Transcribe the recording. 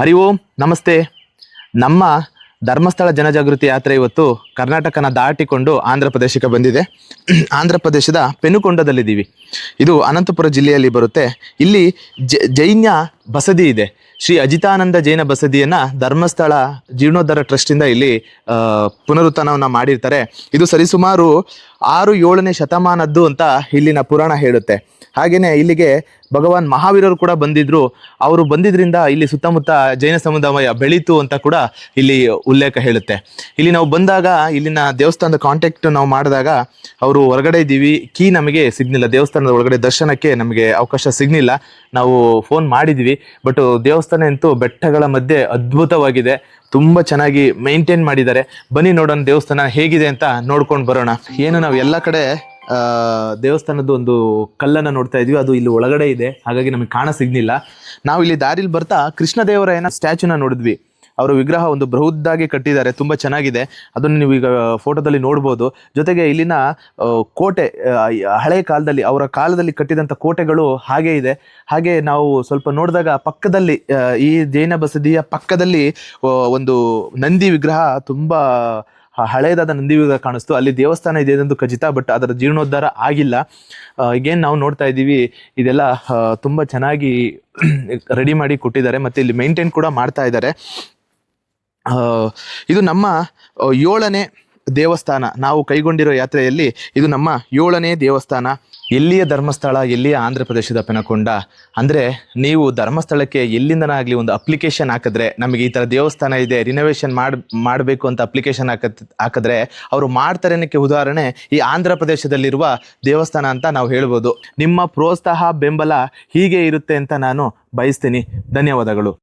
ಹರಿ ಓಂ, ನಮಸ್ತೆ. ನಮ್ಮ ಧರ್ಮಸ್ಥಳ ಜನಜಾಗೃತಿ ಯಾತ್ರೆ ಇವತ್ತು ಕರ್ನಾಟಕನ ದಾಟಿಕೊಂಡು ಆಂಧ್ರ ಪ್ರದೇಶಕ್ಕೆ ಬಂದಿದೆ. ಆಂಧ್ರ ಪ್ರದೇಶದ ಪೆನುಕೊಂಡದಲ್ಲಿದ್ದೀವಿ. ಇದು ಅನಂತಪುರ ಜಿಲ್ಲೆಯಲ್ಲಿ ಬರುತ್ತೆ. ಇಲ್ಲಿ ಜೈನ ಬಸದಿ ಇದೆ. ಶ್ರೀ ಅಜಿತಾನಂದ ಜೈನ ಬಸದಿಯನ್ನು ಧರ್ಮಸ್ಥಳ ಜೀರ್ಣೋದ್ಧಾರ ಟ್ರಸ್ಟಿಂದ ಇಲ್ಲಿ ಪುನರುತ್ಥಾನವನ್ನ ಮಾಡಿರ್ತಾರೆ. ಇದು ಸರಿಸುಮಾರು ಆರು ಏಳನೇ ಶತಮಾನದ್ದು ಅಂತ ಇಲ್ಲಿನ ಪುರಾಣ ಹೇಳುತ್ತೆ. ಹಾಗೆಯೇ ಇಲ್ಲಿಗೆ ಭಗವಾನ್ ಮಹಾವೀರರು ಕೂಡ ಬಂದಿದ್ರು. ಅವರು ಬಂದಿದ್ರಿಂದ ಇಲ್ಲಿ ಸುತ್ತಮುತ್ತ ಜೈನ ಸಮುದಾಯ ಬೆಳೀತು ಅಂತ ಕೂಡ ಇಲ್ಲಿ ಉಲ್ಲೇಖ ಹೇಳುತ್ತೆ. ಇಲ್ಲಿ ನಾವು ಬಂದಾಗ ಇಲ್ಲಿನ ದೇವಸ್ಥಾನದ ಕಾಂಟ್ಯಾಕ್ಟ್ ನಾವು ಮಾಡಿದಾಗ ಅವರು ಹೊರಗಡೆ ಇದ್ದೀವಿ. ಕೀ ನಮಗೆ ಸಿಗ್ನಿಲ್ಲ ದೇವಸ್ಥಾನದ ಒಳಗಡೆ ದರ್ಶನಕ್ಕೆ ನಮಗೆ ಅವಕಾಶ ಸಿಗ್ನಿಲ್ಲ ನಾವು ಫೋನ್ ಮಾಡಿದ್ವಿ ಬಟ್ ದೇವಸ್ಥಾನ ಅಂತೂ ಬೆಟ್ಟಗಳ ಮಧ್ಯೆ ಅದ್ಭುತವಾಗಿದೆ. ತುಂಬ ಚೆನ್ನಾಗಿ ಮೇಂಟೈನ್ ಮಾಡಿದ್ದಾರೆ. ಬನ್ನಿ ನೋಡೋಣ ದೇವಸ್ಥಾನ ಹೇಗಿದೆ ಅಂತ ನೋಡ್ಕೊಂಡು ಬರೋಣ. ಏನು ನಾವು ಎಲ್ಲ ಕಡೆ ದೇವಸ್ಥಾನದ ಒಂದು ಕಲ್ಲನ್ನು ನೋಡ್ತಾ ಇದ್ವಿ. ಅದು ಇಲ್ಲಿ ಒಳಗಡೆ ಇದೆ. ಹಾಗಾಗಿ ನಮಗೆ ಕಾಣ ಸಿಗ್ನಿಲ್ಲ ನಾವು ಇಲ್ಲಿ ದಾರಿಲಿ ಬರ್ತಾ ಕೃಷ್ಣದೇವರಾಯನ ಸ್ಟ್ಯಾಚುನ ನೋಡಿದ್ವಿ. ಅವರ ವಿಗ್ರಹ ಒಂದು ಬೃಹದ್ದಾಗಿ ಕಟ್ಟಿದ್ದಾರೆ, ತುಂಬ ಚೆನ್ನಾಗಿದೆ. ಅದನ್ನು ನೀವು ಈಗ ಫೋಟೋದಲ್ಲಿ ನೋಡ್ಬೋದು. ಜೊತೆಗೆ ಇಲ್ಲಿನ ಕೋಟೆ ಹಳೆ ಕಾಲದಲ್ಲಿ, ಅವರ ಕಾಲದಲ್ಲಿ ಕಟ್ಟಿದಂಥ ಕೋಟೆಗಳು ಹಾಗೆ ಇದೆ. ಹಾಗೆ ನಾವು ಸ್ವಲ್ಪ ನೋಡಿದಾಗ ಪಕ್ಕದಲ್ಲಿ ಈ ಜೈನ ಬಸದಿಯ ಪಕ್ಕದಲ್ಲಿ ಒಂದು ನಂದಿ ವಿಗ್ರಹ ತುಂಬ ಹಳೆಯದಾದ ನಂದಿ ವಿಗ್ರಹ ಕಾಣಿಸ್ತು. ಅಲ್ಲಿ ದೇವಸ್ಥಾನ ಇದೆ ಎಂದು ಖಚಿತ, ಬಟ್ ಅದರ ಜೀರ್ಣೋದ್ಧಾರ ಆಗಿಲ್ಲ. ಈಗೇನು ನಾವು ನೋಡ್ತಾ ಇದ್ದೀವಿ, ಇದೆಲ್ಲ ತುಂಬ ಚೆನ್ನಾಗಿ ರೆಡಿ ಮಾಡಿ ಕೊಟ್ಟಿದ್ದಾರೆ. ಮತ್ತು ಇಲ್ಲಿ ಮೇಂಟೈನ್ ಕೂಡ ಮಾಡ್ತಾ ಇದ್ದಾರೆ. ಇದು ನಮ್ಮ ಏಳನೇ ದೇವಸ್ಥಾನ. ನಾವು ಕೈಗೊಂಡಿರೋ ಯಾತ್ರೆಯಲ್ಲಿ ಇದು ನಮ್ಮ ಏಳನೇ ದೇವಸ್ಥಾನ. ಎಲ್ಲಿಯ ಧರ್ಮಸ್ಥಳ, ಎಲ್ಲಿಯ ಆಂಧ್ರ ಪ್ರದೇಶದ ಪೆನಕೊಂಡ? ಅಂದರೆ ನೀವು ಧರ್ಮಸ್ಥಳಕ್ಕೆ ಎಲ್ಲಿಂದನಾಗಲಿ ಒಂದು ಅಪ್ಲಿಕೇಶನ್ ಹಾಕಿದ್ರೆ, ನಮಗೆ ಈ ಥರ ದೇವಸ್ಥಾನ ಇದೆ ರಿನೋವೇಷನ್ ಮಾಡಿ, ಮಾಡಬೇಕು ಅಂತ ಅಪ್ಲಿಕೇಶನ್ ಹಾಕ ಹಾಕಿದ್ರೆ ಅವರು ಮಾಡ್ತಾರೆ ಅನ್ನಕ್ಕೆ ಉದಾಹರಣೆ ಈ ಆಂಧ್ರ ಪ್ರದೇಶದಲ್ಲಿರುವ ದೇವಸ್ಥಾನ ಅಂತ ನಾವು ಹೇಳ್ಬೋದು. ನಿಮ್ಮ ಪ್ರೋತ್ಸಾಹ, ಬೆಂಬಲ ಹೀಗೆ ಇರುತ್ತೆ ಅಂತ ನಾನು ಬಯಸ್ತೀನಿ. ಧನ್ಯವಾದಗಳು.